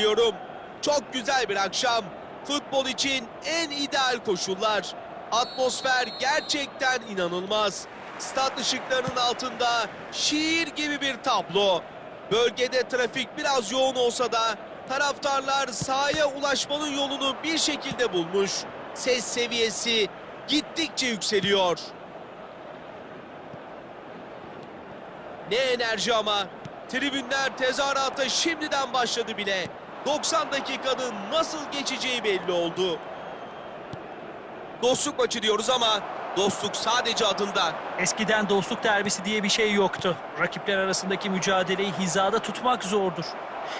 Diyorum. Çok güzel bir akşam. Futbol için en ideal koşullar. Atmosfer gerçekten inanılmaz. Stat ışıklarının altında şiir gibi bir tablo. Bölgede trafik biraz yoğun olsa da taraftarlar sahaya ulaşmanın yolunu bir şekilde bulmuş. Ses seviyesi gittikçe yükseliyor. Ne enerji ama. Tribünler tezahürata şimdiden başladı bile. 90 dakikanın nasıl geçeceği belli oldu. Dostluk maçı diyoruz ama dostluk sadece adında. Eskiden dostluk derbisi diye bir şey yoktu. Rakipler arasındaki mücadeleyi hizada tutmak zordur.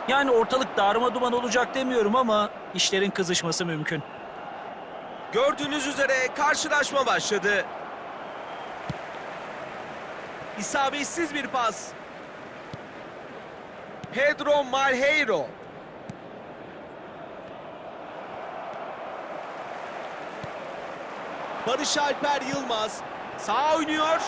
Yani ortalık darma duman olacak demiyorum ama işlerin kızışması mümkün. Gördüğünüz üzere karşılaşma başladı. İsabetsiz bir pas. Pedro Malheiro. Barış Alper Yılmaz sağ oynuyor.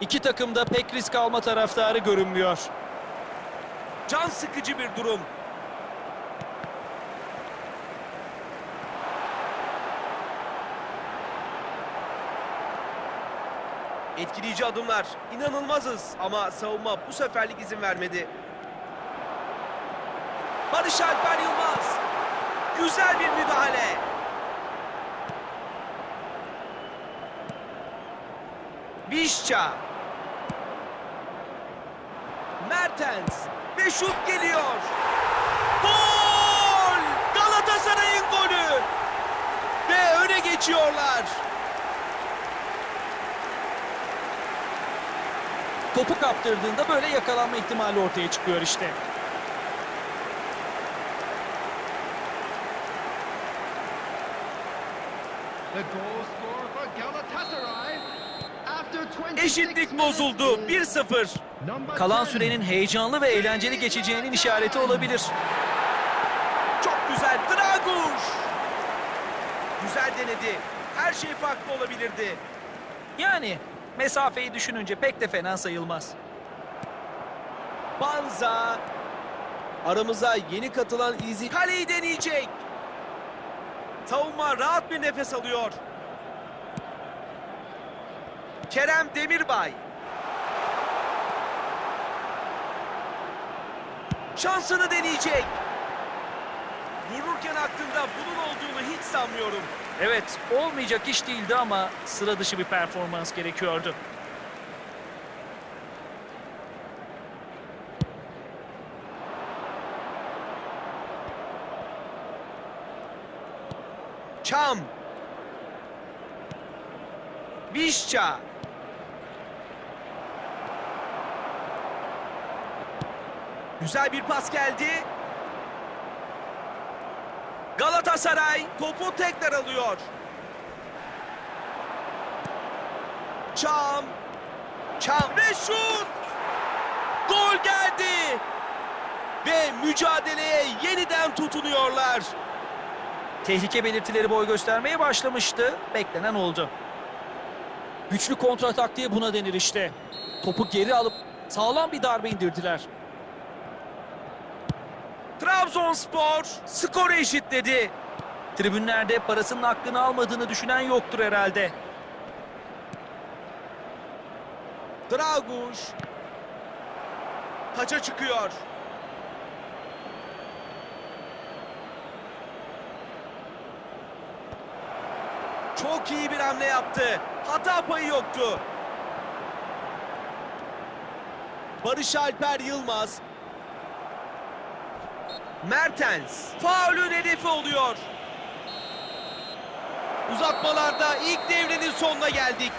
İki takım da pek risk alma taraftarı görünmüyor. Can sıkıcı bir durum. Etkileyici adımlar. İnanılmazız ama savunma bu seferlik izin vermedi. Barış Alper Yılmaz. Güzel bir müdahale. Vişça. Mertens ve şut geliyor. Gol! Galatasaray'ın golü. Ve öne geçiyorlar. Topu kaptırdığında böyle yakalanma ihtimali ortaya çıkıyor işte. Eşitlik bozuldu. is 1-0. number Kalan 10. sürenin heyecanlı ve eğlenceli geçeceğinin işareti olabilir. Çok güzel. Draguş. Güzel denedi. Her şey farklı olabilirdi. Yani mesafeyi düşününce pek de fena sayılmaz. Banza. Aramıza yeni katılan Easy kaleyi deneyecek. Savunma rahat bir nefes alıyor. Kerem Demirbay. Şansını deneyecek. Vururken aklında bunun olduğunu hiç sanmıyorum. Evet, olmayacak iş değildi ama sıra dışı bir performans gerekiyordu. Çam. Vişça. Güzel bir pas geldi. Galatasaray topu tekrar alıyor. Çam. Çam ve şut. Gol geldi. Ve mücadeleye yeniden tutunuyorlar. Tehlike belirtileri boy göstermeye başlamıştı. Beklenen oldu. Güçlü kontra taktiği buna denir işte. Topu geri alıp sağlam bir darbe indirdiler. Trabzonspor skoru eşitledi. Tribünlerde parasının hakkını almadığını düşünen yoktur herhalde. Draguş taça çıkıyor. Çok iyi bir hamle yaptı. Hata payı yoktu. Barış Alper Yılmaz. Mertens. Faulün hedefi oluyor. Uzatmalarda ilk devrenin sonuna geldik.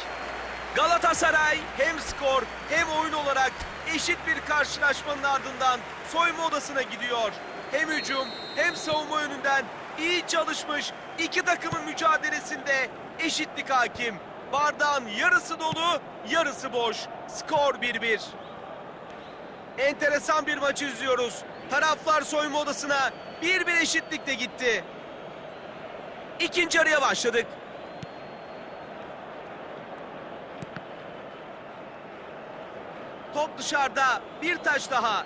Galatasaray hem skor hem oyun olarak eşit bir karşılaşmanın ardından soyunma odasına gidiyor. Hem hücum hem savunma yönünden iyi çalışmış iki takımın mücadelesinde eşitlik hakim. Bardağın yarısı dolu, yarısı boş. Skor 1-1. Enteresan bir maç izliyoruz. Taraflar soyunma odasına 1-1 eşitlikte gitti. İkinci araya başladık. Top dışarıda. Bir taç daha.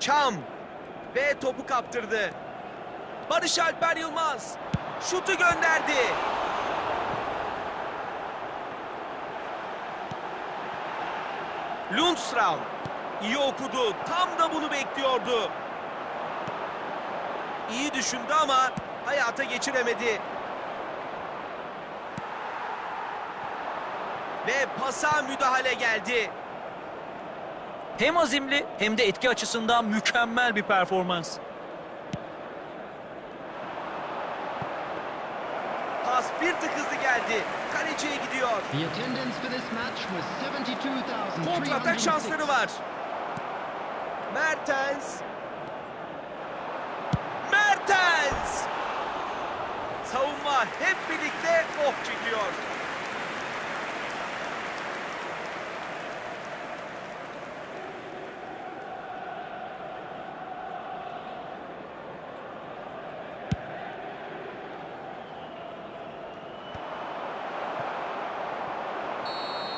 Çam ve topu kaptırdı. Barış Alper Yılmaz şutu gönderdi. Lundstram iyi okudu. Tam da bunu bekliyordu. İyi düşündü ama hayata geçiremedi. Ve pasa müdahale geldi. Hem azimli hem de etki açısından mükemmel bir performans. Pas bir tık hızlı geldi. Kaleciye gidiyor. The attendance for this match was 72,306. Kontratak şansları var. Mertens. Mertens. Savunma hep birlikte oh çekiyor.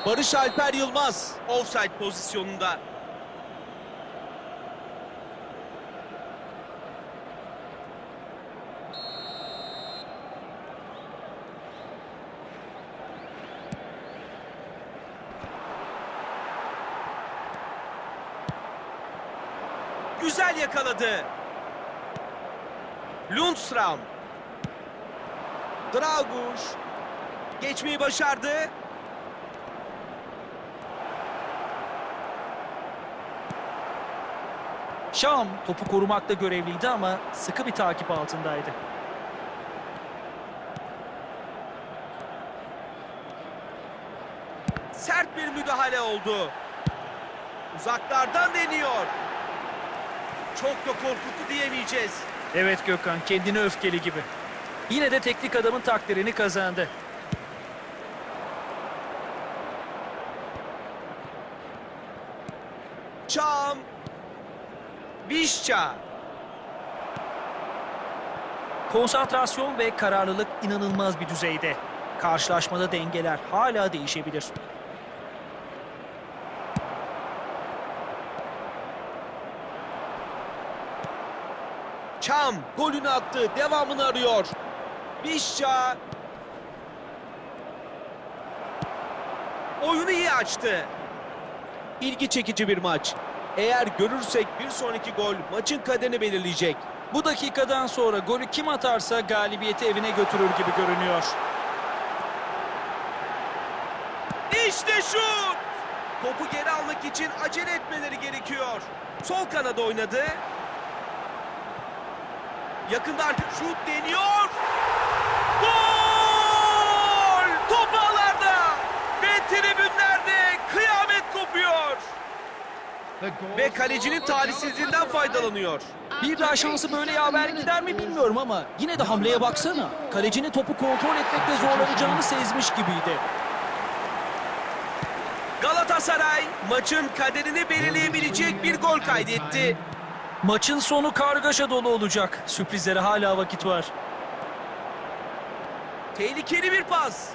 Barış Alper Yılmaz offside pozisyonunda. Güzel yakaladı. Lundstram. Draguş. Geçmeyi başardı. Şam topu korumakta görevliydi ama sıkı bir takip altındaydı. Sert bir müdahale oldu. Uzaklardan deniyor. Çok da korkutu diyemeyeceğiz. Evet Gökhan kendini öfkeli gibi. Yine de teknik adamın takdirini kazandı. Çam. Vişça. Konsantrasyon ve kararlılık inanılmaz bir düzeyde. Karşılaşmada dengeler hala değişebilir. Çam golünü attı. Devamını arıyor. Vişça. Oyunu iyi açtı. İlgi çekici bir maç. Eğer görürsek bir sonraki gol maçın kaderini belirleyecek. Bu dakikadan sonra golü kim atarsa galibiyeti evine götürür gibi görünüyor. İşte şut! Topu geri almak için acele etmeleri gerekiyor. Sol kanada oynadı. Yakında artık şut deniyor. Gol! Top ağlarda ve tribünlerde kıyamet kopuyor. The goal Ve kalecinin talihsizliğinden faydalanıyor. Bir daha şansı böyle yaver gider mi bilmiyorum ama yine de hamleye baksana. Kalecinin topu kontrol etmekte zorlanacağını sezmiş gibiydi. Galatasaray maçın kaderini belirleyebilecek bir gol kaydetti. Maçın sonu kargaşa dolu olacak. Sürprizlere hala vakit var. Tehlikeli bir pas.